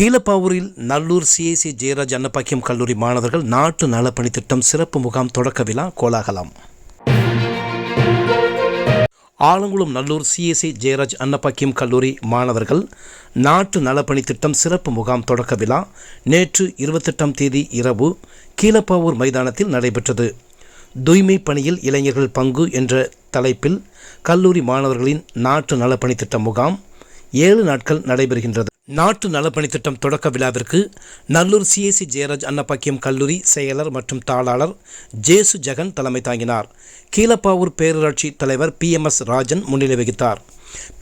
கீழப்பாவூரில் Nallur CIC Jayaraj Annapakkiyam கல்லூரி மாணவர்கள் நாட்டு நலப்பணி திட்டம் சிறப்பு முகாம் தொடக்க விழா கோலாகலம். ஆலங்குளம் நல்லூர் சிஎஸ்சி ஜெயராஜ் அன்னப்பாக்கியம் கல்லூரி மாணவர்கள் நாட்டு நலப்பணி திட்டம் சிறப்பு முகாம் தொடக்க விழா நேற்று இருபத்தெட்டாம் தேதி இரவு கீழப்பாவூர் மைதானத்தில் நடைபெற்றது. தூய்மை பணியில் இளைஞர்கள் பங்கு என்ற தலைப்பில் கல்லூரி மாணவர்களின் நாட்டு நலப்பணி திட்ட முகாம் ஏழு நாட்கள் நடைபெறுகின்றது. நாட்டு நலப்பணி திட்டம் தொடக்க விழாவிற்கு நல்லூர் சிஎஸ்சி ஜெயராஜ் அன்னப்பாக்கியம் கல்லூரி செயலர் மற்றும் தாளாளர் ஜேசு ஜெகன் தலைமை தாங்கினார். கீழப்பாவூர் பேரூராட்சி தலைவர் பி எம் எஸ் ராஜன் முன்னிலை வகித்தார்.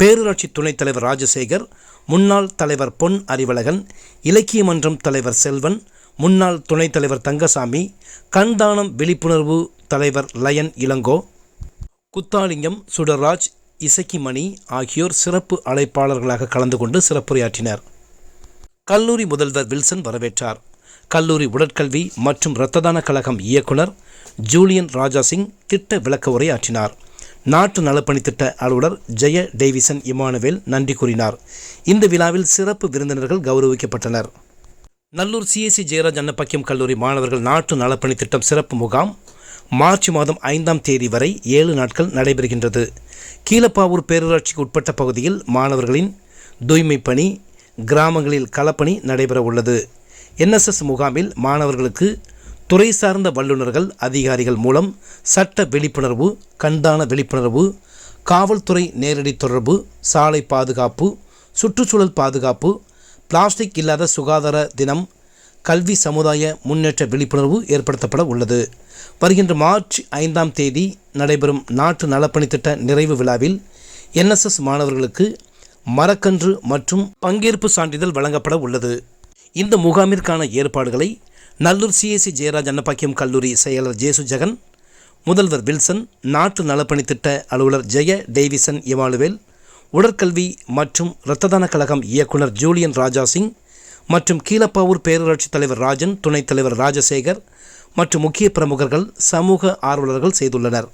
பேரூராட்சி துணைத் தலைவர் ராஜசேகர் முன்னாள் தலைவர் பொன் அறிவழகன் இலக்கிய மன்றம் தலைவர் செல்வன் முன்னாள் துணைத் தலைவர் தங்கசாமி கண்தானம் விழிப்புணர்வு தலைவர் லயன் இளங்கோ குத்தாலிங்கம் சுடர்ராஜ் இசக்கிமணி ஆகியோர் சிறப்பு அழைப்பாளர்களாக கலந்து கொண்டு சிறப்புரையாற்றினர். கல்லூரி முதல்வர் வில்சன் வரவேற்றார். கல்லூரி உடற்கல்வி மற்றும் இரத்ததான கழகம் இயக்குனர் ஜூலியன் ராஜா சிங் திட்ட விளக்க உரையாற்றினார் நாட்டு நலப்பணி திட்ட அலுவலர் ஜெய டேவிசன் இமானுவேல் நன்றி கூறினார். இந்த விழாவில் சிறப்பு விருந்தினர்கள் கௌரவிக்கப்பட்டனர். நல்லூர் சிஎஸ்சி ஜெயராஜ் அன்னப்பாக்கியம் கல்லூரி மாணவர்கள் நாட்டு நலப்பணி திட்டம் சிறப்பு முகாம் மார்ச் மாதம் ஐந்தாம் தேதி வரை ஏழு நாட்கள் நடைபெறுகின்றது. கீழப்பாவூர் பேரூராட்சிக்கு உட்பட்ட பகுதியில் மாணவர்களின் தூய்மை பணி கிராமங்களில் களப்பணி நடைபெற உள்ளது என்எஸ்எஸ் முகாமில் மாணவர்களுக்கு துறை சார்ந்த வல்லுநர்கள் அதிகாரிகள் மூலம் சட்ட விழிப்புணர்வு கண்தான விழிப்புணர்வு காவல்துறை நேரடி தொடர்பு சாலை பாதுகாப்பு சுற்றுச்சூழல் பாதுகாப்பு பிளாஸ்டிக் இல்லாத சுகாதார தினம் கல்வி சமுதாய முன்னேற்ற விழிப்புணர்வு ஏற்படுத்தப்பட உள்ளது. வருகின்ற மார்ச் ஐந்தாம் தேதி நடைபெறும் நாட்டு நலப்பணித்திட்ட நிறைவு விழாவில் என்எஸ்எஸ் மாணவர்களுக்கு மரக்கன்று மற்றும் பங்கேற்பு சான்றிதழ் வழங்கப்பட உள்ளது. இந்த முகாமிற்கான ஏற்பாடுகளை நல்லூர் சிஎஸ்சி ஜெயராஜ் அன்னப்பாக்கியம் கல்லூரி செயலர் ஜேசு ஜெகன் முதல்வர் வில்சன் நாட்டு நலப்பணி திட்ட அலுவலர் ஜெய டேவிசன் இமானுவேல் உடற்கல்வி மற்றும் இரத்ததான கழகம் இயக்குனர் ஜூலியன் ராஜா சிங் மற்றும் கீழப்பாவூர் பேரூராட்சி தலைவர் ராஜன் துணைத் தலைவர் ராஜசேகர் மற்றும் முக்கிய பிரமுகர்கள் சமூக ஆர்வலர்கள் செய்துள்ளனர்.